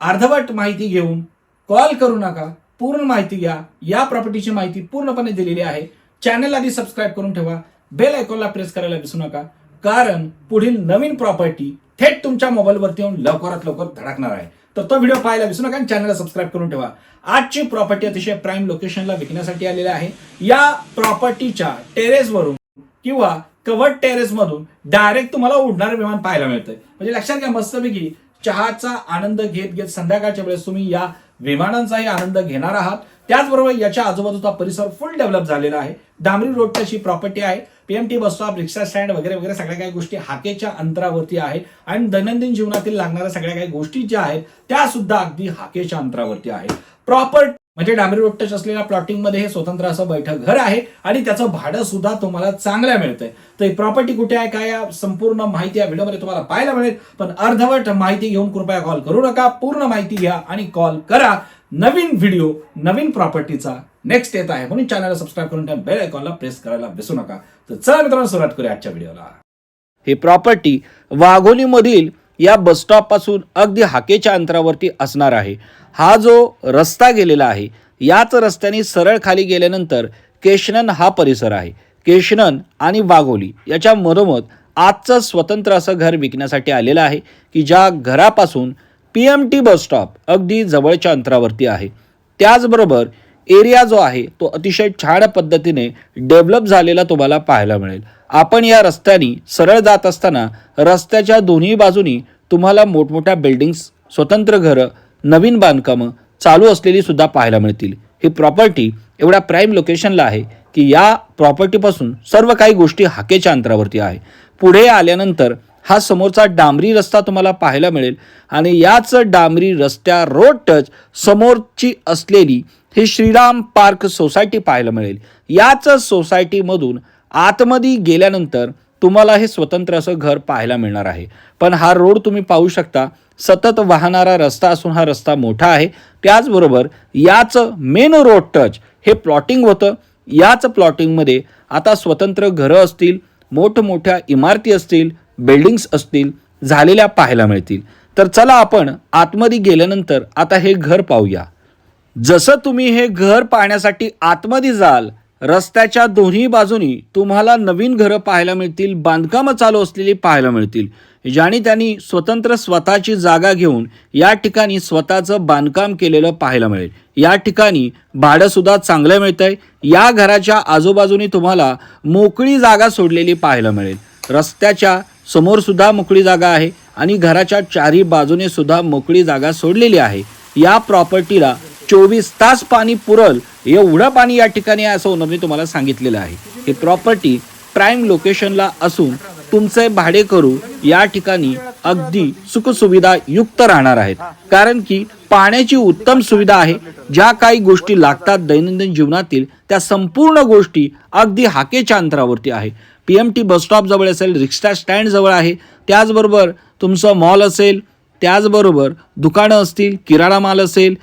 अर्धवट माहिती घेऊन कॉल करू नका. पूर्ण माहिती घ्या. या प्रॉपर्टीची माहिती पूर्णपणे दिलेली आहे. चॅनल आधी सबस्क्राईब करून ठेवा. बेल आयकॉनला प्रेस करायला विसरू नका. कारण पुढील नवीन प्रॉपर्टी थेट तुमच्या मोबाईलवरती येऊन लवकरात लवकर धडकणार आहे. तर तो व्हिडिओ पाहायला विसरू नका आणि चॅनलला सबस्क्राईब करून ठेवा. आजची प्रॉपर्टी अतिशय प्राईम लोकेशनला विकण्यासाठी आलेली आहे. या प्रॉपर्टीच्या टेरेसवरून किंवा कवर्ड टेरेस मधून डायरेक्ट तुम्हाला उडणारं विमान पाहायला मिळतंय. म्हणजे लक्षात घ्या मस्तपैकी. चहाचा आनंद घेत घेत संध्याकाळच्या वेळेस तुम्ही या विमानांचाही आनंद घेणार आहात. त्याचबरोबर याच्या आजूबाजूचा परिसर फुल डेव्हलप झालेला आहे. डांबरी रोडची अशी प्रॉपर्टी आहे. PMT bus stop rickshaw stand वगैरे वगैरे सगळ्या काही गोष्टी हाकेच्या अंतरावरती आहे. आणि दैनंदिन जीवनातील लागणाऱ्या सगळ्या काही गोष्टी ज्या आहेत त्या सुद्धा अगदी हाकेच्या अंतरावरती आहे. प्रॉपर म्हणजे डांबरी रोड टच असलेल्या प्लॉटिंगमध्ये हे स्वतंत्र असं बैठक घर आहे आणि त्याचं भाडं सुद्धा तुम्हाला चांगलं मिळतंय. तर प्रॉपर्टी कुठे आहे काय या संपूर्ण माहिती या व्हिडिओमध्ये तुम्हाला पाहायला मिळेल. पण अर्धवट माहिती घेऊन कृपया कॉल करू नका. पूर्ण माहिती घ्या आणि कॉल करा. नवीन व्हिडिओ नवीन प्रॉपर्टीचा नेक्स्ट येत आहे. म्हणून चॅनलला सबस्क्राईब करून त्या बेल आयकॉनला प्रेस करायला विसरू नका. तर चला मित्रांनो सुरुवात करूया आजच्या व्हिडिओला ही प्रॉपर्टी वाघोलीमधील या बसस्टॉपपासून अगदी हाकेच्या अंतरावरती असणार आहे. हा जो रस्ता गेलेला आहे याच रस्त्याने सरळ खाली गेल्यानंतर केशनन हा परिसर आहे. केशनन आणि वाघोली याच्या मधोमध आजचं स्वतंत्र असं घर विकण्यासाठी आलेलं आहे की ज्या घरापासून P M T bus stop अगदी जवळच्या अंतरावरती आहे. त्याचबरोबर एरिया जो आहे तो अतिशय छान पद्धतीने डेव्हलप झालेला तुम्हाला पाहायला मिळेल. आपण या रस्त्याने सरळ जात असताना रस्त्याच्या दोन्ही बाजूनी तुम्हाला मोठमोठ्या बिल्डिंग्स स्वतंत्र घरं नवीन बांधकामं चालू असलेली सुद्धा पाहायला मिळतील. ही प्रॉपर्टी एवढ्या प्राईम लोकेशनला आहे की या प्रॉपर्टीपासून सर्व काही गोष्टी हाकेच्या अंतरावरती आहे. पुढे आल्यानंतर हा समोरचा डांबरी रस्ता तुम्हाला पाहायला मिळेल आणि याच डांबरी रस्त्या रोड टच समोरची असलेली ही श्रीराम पार्क सोसायटी पाहायला मिळेल. याच सोसायटीमधून आतमध्ये गेल्यानंतर तुम्हाला हे स्वतंत्र असं घर पाहायला मिळणार आहे. पण हा रोड तुम्ही पाहू शकता. सतत वाहणारा रस्ता असून हा रस्ता मोठा आहे. त्याचबरोबर याच मेन रोड टच हे प्लॉटिंग होतं. याच प्लॉटिंगमध्ये आता स्वतंत्र घरं असतील मोठमोठ्या इमारती असतील बिल्डिंग्स असतील झालेल्या पाहायला मिळतील. तर चला आपण आतमध्ये गेल्यानंतर आता हे घर पाहूया. जसं तुम्ही हे घर पाहण्यासाठी आतमध्ये जाल रस्त्याच्या दोन्ही बाजूनी तुम्हाला नवीन घरं पाहायला मिळतील बांधकामं चालू असलेली पाहायला मिळतील ज्याने त्यांनी स्वतंत्र स्वतःची जागा घेऊन या ठिकाणी स्वतःचं बांधकाम केलेलं पाहायला मिळेल. या ठिकाणी भाडंसुद्धा चांगलं मिळतं आहे या घराच्या आजूबाजूनी तुम्हाला मोकळी जागा सोडलेली पाहायला मिळेल. रस्त्याच्या समोर सुद्धा मोकळी जागा आहे आणि घराच्या चारही बाजूने सुद्धा मोकळी जागा सोडलेली आहे. या प्रॉपर्टीला चोवीस तास पाणी पुरल एवढं पाणी या ठिकाणी असं ओनरने तुम्हाला सांगितलेलं आहे. ही प्रॉपर्टी प्राईम लोकेशनला असून तुमचे भाडे करू या ठिकाणी अगदी सुखसुविधा युक्त राहणार आहेत. कारण की पाण्याची उत्तम सुविधा आहे. ज्या काही गोष्टी लागतात दैनंदिन जीवनातील त्या संपूर्ण गोष्टी अगदी हाकेच्या अंतरावरती आहे. पी एम टी बसस्टॉप जवळ असेल रिक्षा स्टँड जवळ आहे. त्याचबरोबर तुमचं मॉल असेल त्याचबरोबर दुकानं असतील किराणा माल असेल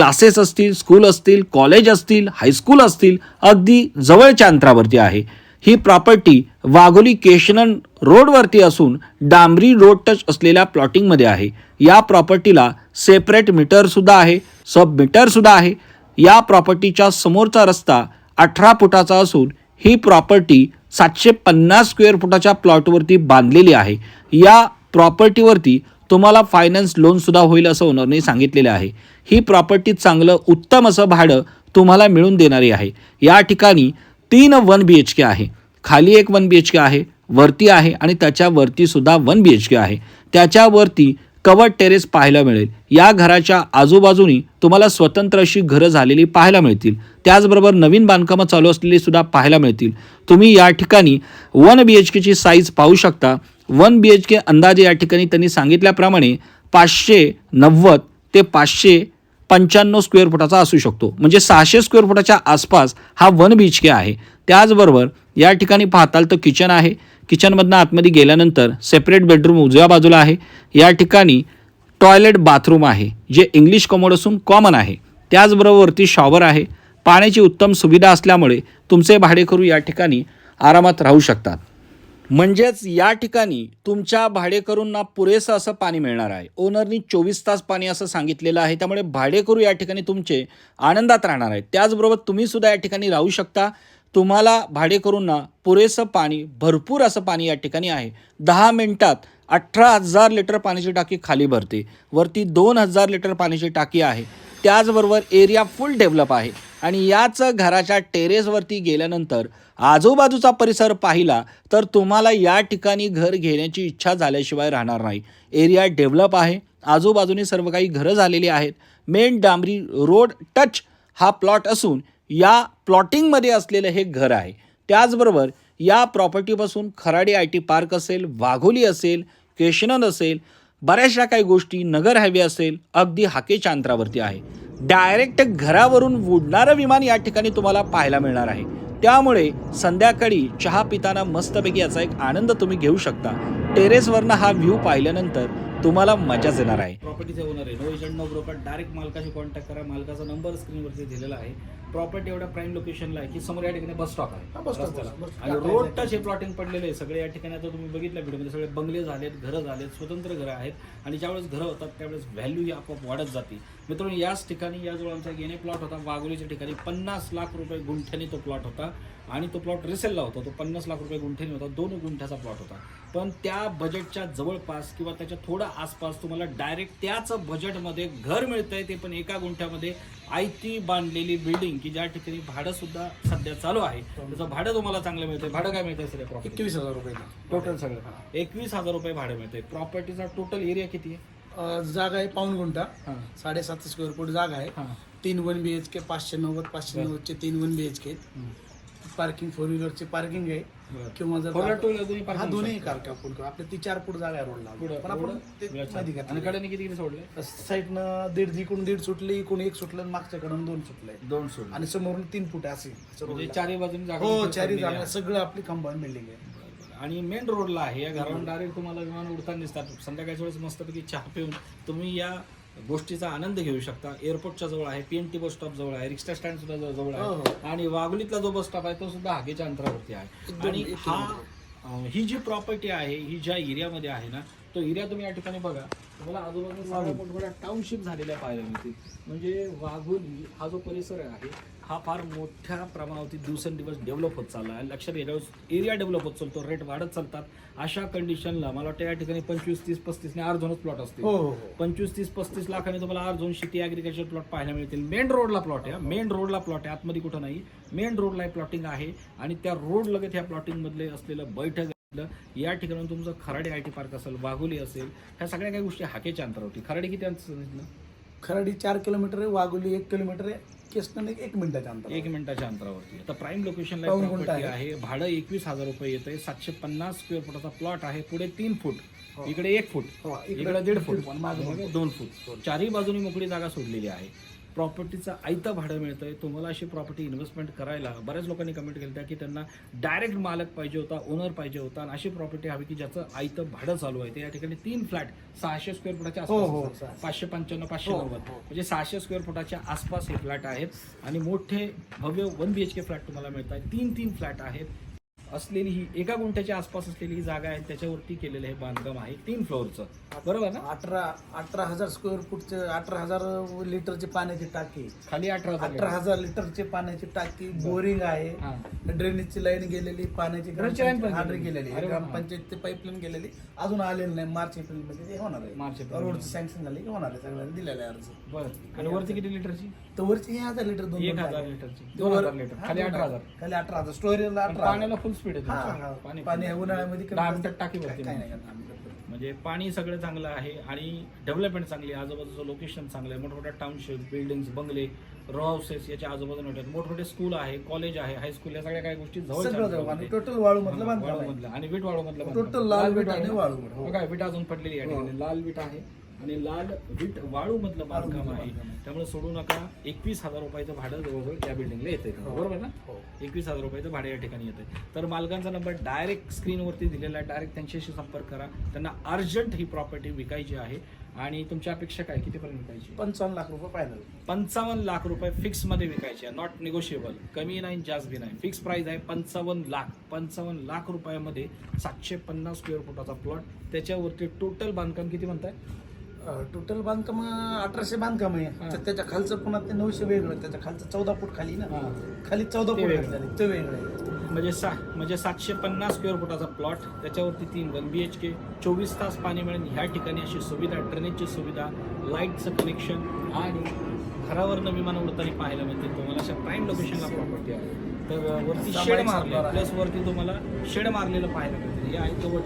क्लासेस असतील स्कूल असतील कॉलेज असतील हायस्कूल असतील अगदी जवळच्या अंतरावरती आहे. ही प्रॉपर्टी वाघोली केशनन रोडवरती असून डांबरी रोड टच असलेल्या प्लॉटिंगमध्ये आहे. या प्रॉपर्टीला सेपरेट मीटरसुद्धा आहे सब मीटरसुद्धा आहे. या प्रॉपर्टीच्या समोरचा रस्ता अठरा फुटाचा असून ही प्रॉपर्टी सातशे पन्नास स्क्वेअर फुटाच्या प्लॉटवरती बांधलेली आहे. या प्रॉपर्टीवरती तुम्हाला फायनान्स लोनसुद्धा होईल असं ओनरने सांगितलेलं आहे. ही प्रॉपर्टी चांगलं उत्तम असं भाडं तुम्हाला मिळून देणारी आहे. या ठिकाणी तीन वन बी एच के आहे. खाली एक वन बी एच के आहे वरती आहे आणि त्याच्यावरतीसुद्धा वन बी एच के आहे. त्याच्यावरती कवर्ड टेरेस पाहायला मिळेल. या घराच्या आजूबाजूनी तुम्हाला स्वतंत्र अशी घरं झालेली पाहायला मिळतील. त्याचबरोबर नवीन बांधकामं चालू असलेली सुद्धा पाहायला मिळतील. तुम्ही या ठिकाणी वन बी एच केची साईज पाहू शकता. वन बी एच के अंदाजे या ठिकाणी त्यांनी सांगितल्याप्रमाणे पाचशे नव्वद ते पाचशे पंच्याण्णव स्क्वेअर फुटाचा असू शकतो. म्हणजे सहाशे स्क्वेअर फुटाच्या आसपास हा वन बी एच के आहे. त्याचबरोबर या ठिकाणी पाहताल तर किचन आहे. किचनमधनं आतमध्ये गेल्यानंतर सेपरेट बेडरूम उजव्या बाजूला आहे. या ठिकाणी टॉयलेट बाथरूम आहे जे इंग्लिश कमोड असून कॉमन आहे. त्याचबरोबर वरती शॉवर आहे. पाण्याची उत्तम सुविधा असल्यामुळे तुमचे भाडेकरू या ठिकाणी आरामात राहू शकतात. म्हणजेच या ठिकाणी तुमच्या भाडेकरूंना पुरेसं असं पाणी मिळणार आहे. ओनरनी चोवीस तास पाणी असं सांगितलेलं आहे. त्यामुळे भाडेकरू या ठिकाणी तुमचे आनंदात राहणार आहेत. त्याचबरोबर तुम्हीसुद्धा या ठिकाणी राहू शकता. तुम्हाला भाडेकरूंना पुरेसं पाणी भरपूर असं पाणी या ठिकाणी आहे. दहा मिनटात अठरा हजार लिटर पाण्याची टाकी खाली भरते. वरती दोन हजार लिटर पाण्याची टाकी आहे. त्याचबरोबर एरिया फुल डेव्हलप आहे. आणि याच घराच्या टेरेसवरती गेल्यानंतर आजूबाजूचा परिसर पाहिला तर तुम्हाला या ठिकाणी घर घेण्याची इच्छा झाल्याशिवाय राहणार नाही. एरिया डेव्हलप आहे. आजूबाजूने सर्व काही घरं झालेली आहेत. मेन डांबरी रोड टच हा प्लॉट असून या प्लॉटिंगमध्ये असलेलं हे घर आहे. त्याचबरोबर या प्रॉपर्टीपासून खराडी आय टी पार्क असेल वाघोली असेल केशनंद असेल बऱ्याचशा काही गोष्टी नगर हायवे असेल अगदी हाकेच्या अंतरावरती आहे. डायरेक्ट घरावरून उडणारं विमान या ठिकाणी तुम्हाला पाहायला मिळणार आहे. त्यामुळे संध्याकाळी चहा पिताना मस्तपैकी याचा एक आनंद तुम्ही घेऊ शकता. टेरेसवरनं हा व्ह्यू पाहिल्यानंतर तुम्हाला मजाच येणार आहे. प्रॉपर्टीचे ओनर आहे. No agent no broker direct मालकाशी contact करा. मालकाचा नंबर स्क्रीनवरती दिलेला आहे. प्रॉपर्टी एवढ्या प्राईम लोकेशनला आहे की समोर या ठिकाणी बस स्टॉप आहे. stop. आणि रोड टच हे प्लॉटिंग पडलेले आहे. सगळे या ठिकाणी आता तुम्ही बघितलं व्हिडिओमध्ये सगळे बंगले झालेत घरं झालेत स्वतंत्र घरं आहेत. आणि ज्यावेळेस घरं होतात त्यावेळेस व्हॅल्यू ही आपोआप वाढत जाते. मित्रांनो याच ठिकाणी याजवळ आमचा गेणे प्लॉट होता. वाघोलीच्या ठिकाणी पन्नास लाख रुपये गुंठ्याने तो प्लॉट होता. आणि तो प्लॉट रिसेलला होता. तो पन्नास लाख रुपये गुंठ्याने होता. दोन गुंठ्याचा प्लॉट होता. पण त्या बजेटच्या जवळपास किंवा त्याच्या थोडा आसपास तुम्हाला डायरेक्ट त्याच बजेटमध्ये घर मिळतंय ते पण एका गुंठ्यामध्ये आयती बांधलेली बिल्डिंग की ज्या ठिकाणी भाडं सुद्धा सध्या चालू आहे. त्याचं भाडं तुम्हाला चांगलं मिळतंय. भाडं काय मिळतंय सर एकवीस हजार रुपये टोटल सगळं. एकवीस हजार रुपये भाडं मिळतंय. प्रॉपर्टीचा टोटल एरिया किती आहे? अं, जागा आहे पाऊन गुंठा. हां. साडेसातशे स्क्वेअर फूट जागा आहे. हां. तीन वन बी एच के पाचशे नव्वद पाचशे नव्वदचे तीन one B H K parking four व्हीलरची parking आहे. किंवा जर Four wheeler, two wheeler दोन्ही हा दोन्ही कार का फुल आपल्या ती चार फूट जागा आहे रोडला पुढं- पण आपण पुढं- ते पुढं- माहिती आणि का कडेने किती किती सोडले? साईडनं दीड इकडून दीड सुटली इकडून एक सुटलं आणि मागच्याकडून दोन सुटले. दोन सोडले आणि समोरून तीन फूट असे. असं म्हणजे रोडला. चारही बाजूनी जागा हो चारी जागा. आहे. सगळं आपली कंपाऊंड बिल्डिंग आहे. आणि मेन रोडला आहे. या घरावरून डायरेक्ट तुम्हाला विमान उडताना दिसतात. संध्याकाळच्या वेळेस मस्तपैकी चहा पिऊन तुम्ही या गोष्टीचा आनंद घेऊ शकता. एअरपोर्टच्या जवळ आहे पीएनटी बस स्टॉप जवळ आहे रिक्षा स्टँड सुद्धा जवळ- जवळ हो, आहे आणि वाघोलीतला जो बस स्टॉप आहे तो सुद्धा हागेच्या अंतरावरती आहे. आणि हा ही जी प्रॉपर्टी आहे ही ज्या एरियामध्ये आहे ना तो एरिया तुम्ही या ठिकाणी बघा. तुम्हाला आजूबाजूला मोठमोठ्या टाउनशिप झालेल्या पाहायला मिळतील. म्हणजे वाघोली हा जो परिसर आहे हा फार मोठ्या प्रमाणावरती दिवसेंदिवस डेव्हलप होत चालला आहे. लक्षात घ्यायला एरिया डेव्हलप होत चालतो रेट वाढत चालतात अशा कंडिशनला मला वाटतं या ठिकाणी पंचवीस तीस पस्तीसने अर्धोनच प्लॉट असतील. हो हो हो. पंचवीस तीस पस्तीस लाखाने तुम्हाला अर्जुन शेती ॲग्रिकल्चर प्लॉट पाहायला मिळतील. मेन रोडला प्लॉट आहे मेन रोडला प्लॉट आहे आतमध्ये कुठं नाही. मेन रोडला प्लॉटिंग आहे आणि त्या रोड लगत ह्या प्लॉटिंग मधले असलेलं बैठक या ठिकाणी तुमचं खराडे आय टी पार्क असेल वाघोली असेल ह्या सगळ्या काही गोष्टी हाकेच्या अंतरावरती. खराडे किती अंतर सांगितलं? खराडी चार किलोमीटर आहे वाघोली एक किलोमीटर आहे केसनं एक मिनिटाच्या अंतर एक मिनिटाच्या अंतरावरती. आता प्राईम लोकेशनला पाऊण आहे. आहे. भाडं एकवीस हजार रुपये येतंय सातशे पन्नास स्क्वेअर फुटाचा प्लॉट आहे. पुढे तीन फूट हो. इकडे एक फूट हो, इकडे इकडे दीड फूट मागे दोन फूट चारही बाजूनी मोकळी जागा सोडलेली आहे. प्रॉपर्टीचं आयतं भाडं मिळतंय. तुम्हाला अशी प्रॉपर्टी इन्व्हेस्टमेंट करायला बऱ्याच लोकांनी कमेंट केलं होत्या की त्यांना डायरेक्ट मालक पाहिजे होता ओनर पाहिजे होता आणि अशी प्रॉपर्टी हवी की ज्याचं आयतं भाडं चालू आहे. ते या ठिकाणी तीन फ्लॅट सहाशे स्क्वेअर फुटाच्या हो, हो, आसपास सहाशे. पाचशे पंच्याण्णव पाचशे हो, नव्वद. हो. म्हणजे सहाशे स्क्वेअर फुटाच्या आसपास हे फ्लॅट आहेत. आणि मोठे भव्य one B H K flat तुम्हाला मिळत आहेत तीन तीन फ्लॅट आहेत. असलेली ही एका गुंठ्याच्या आसपास असलेली ही जागा आहे त्याच्यावरती केलेलं हे बांधकाम आहे तीन फ्लोअरचं. बरोबर ना? अठरा अठरा हजार स्क्वेअर फूटचे अठरा हजार लिटरची पाण्याची टाकी. खाली अठरा हजार अठरा हजार लिटरची पाण्याची टाकी बोरिंग आहे. ड्रेनेजची लाईन गेलेली पाण्याची हार्डर गेलेली. ग्रामपंचायतची पाईपलाईन गेलेली. अजून आलेली नाही. मार्च एप्रिलमध्ये होणार आहे. मार्च एप्रिल रोडची सँक्शन झाली की होणार आहे सगळ्यांना दिलेलं आहे अर्ज. बरं. आणि वरती किती लिटरची? तर वरची एक हजार लिटर दोन एक दोन हजार टाकी. लिटरची दोन दोन हजार लिटर हा, खाली दोन अठरा हजार खाली अठरा हजार स्टोरेजला पण अठरा पाण्याला फुल स्पीड आहे हा, तुमचं. हा. पाणी आहे, उन्हाळ्यामध्ये कमी दहा जास्त- मिनिटात टाकी भरते काय म्हणजे. नाही करणार, आम्ही करतो. म्हणजे पाणी सगळं चांगलं आहे आणि डेव्हलपमेंट चांगली आहे आजूबाजूचं लोकेशन चांगलं आहे मोठमोठ्या टाउनशिप बिल्डिंग्स बंगले रो हाऊसेस याच्या आजूबाजूला मिळतात मोठमोठे स्कूल आहे कॉलेज आहे हायस्कूल या सगळ्या काही गोष्टी जवळ सगळं जवळ आणि टोटल वाळू मधलं बांधकाम आहे. आणि विट वाळू मधलं Total लाल विट आणि वाळू. हो. बघा विट अजून पडलेली आहे ठिकाणी. लाल विट आहे आणि लाल विट वाळू मधलं बांधकाम वाळूमधलं आहे बांधकाम आहे. त्यामुळे सोडू नका. एकवीस हजार रुपयाचं भाडं जवळजवळ या बिल्डिंगला येते हो. बरोबर ना? हो. एकवीस हजार रुपयाचं भाडं या ठिकाणी येतं तर मालकांचा नंबर डायरेक्ट स्क्रीनवरती दिलेला आहे. डायरेक्ट त्यांच्याशी संपर्क करा. त्यांना अर्जंट ही प्रॉपर्टी विकायची आहे. आणि तुमची अपेक्षा काय? कितीपर्यंत विकायची? पंचावन्न लाख रुपये फायनल पंचावन्न लाख रुपये फिक्समध्ये विकायचे नॉट निगोशिएबल कमी नाही जास्त बी नाही. फिक्स प्राइस आहे पंचावन्न लाख. पंचावन्न लाख रुपयामध्ये सातशे पन्नास स्क्वेअर फुटाचा प्लॉट त्याच्यावरती टोटल बांधकाम किती म्हणताय? टोटल बांधकाम अठराशे बांधकाम आहे. तर त्याच्या खालचं पुन्हा ते नऊशे वेगळं. त्याच्या खालचं चौदा फूट खाली ना. खाली चौदा फूट वेगळं. ते वेगळं आहे म्हणजे सा म्हणजे सातशे पन्नास स्क्वेअर फुटाचा प्लॉट त्याच्यावरती तीन वन बी एच के चोवीस तास पाणी मिळेल ह्या ठिकाणी अशी सुविधा ड्रेनेजची सुविधा लाईटचं कनेक्शन आणि घरावरनं विमान उडताना पाहायला मिळते तुम्हाला अशा प्राईम लोकेशनला प्रॉपर्टी आहे तर वरती शेड मारले. प्लस वरती तुम्हाला शेड मारलेलं पाहायला मिळते हे आहे कवर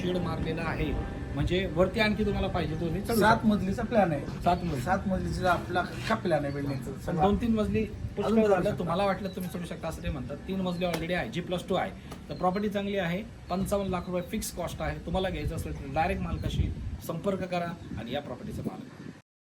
शेड मारलेलं आहे. म्हणजे वरती आणखी तुम्हाला पाहिजे तुम्ही चढू सात. मजलीचा प्लॅन आहे. सात मजली. सात मजलीचा आपला का प्लॅन आहे बिल्डिंगचा दोन तीन मजली पुष्कळ अजून झालं. शकता. तुम्हाला वाटलं तुम्ही चढू शकता असं ते म्हणतात. तीन मजली ऑलरेडी आहे जी प्लस टू आहे. तर प्रॉपर्टी चांगली आहे. पंचावन्न लाख रुपये फिक्स कॉस्ट आहे. तुम्हाला घ्यायचं असेल तर डायरेक्ट मालकाशी संपर्क करा आणि या प्रॉपर्टीचं मालक.